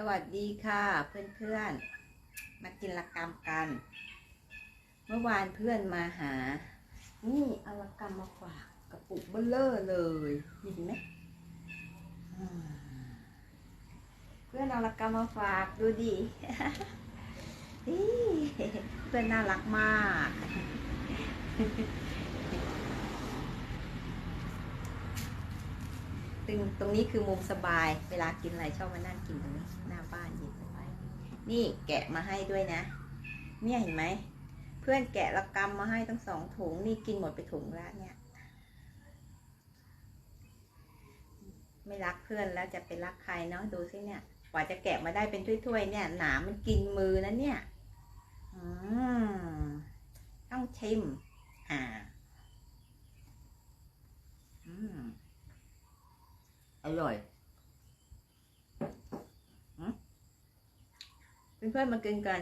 สวัสดีค่ะเพื่อนๆ มากินละกรรมกัน เมื่อวานเพื่อนมาหา นี่เอาละกรรมมาฝากกระปุกเบลเลอร์เลยเห็นไหมเพื่อนเอาละกรรมมาฝากดูดิเพื่อนน่ารักมาก ตึงตรงนี้คือมุมสบาย เวลากินอะไรชอบมานั่งกินตรงนี้ หน้าบ้านเย็นสบายนี่แกะมาให้ด้วยนะ เนี่ยเห็นไหม เพื่อนแกะละกำมาให้ทั้งสองถุง นี่กินหมดไปถุงล้วเนี่ย ไม่รักเพื่อนแล้วจะไปรักใครเนาะดูสิเนี่ย กว่าจะแกะมาได้เป็นถ้วยๆเนี่ย หนามมันกินมือนะเนี่ย อืมต้องชิม อ่า อืม อร่อยเพื่อนๆมากินกัน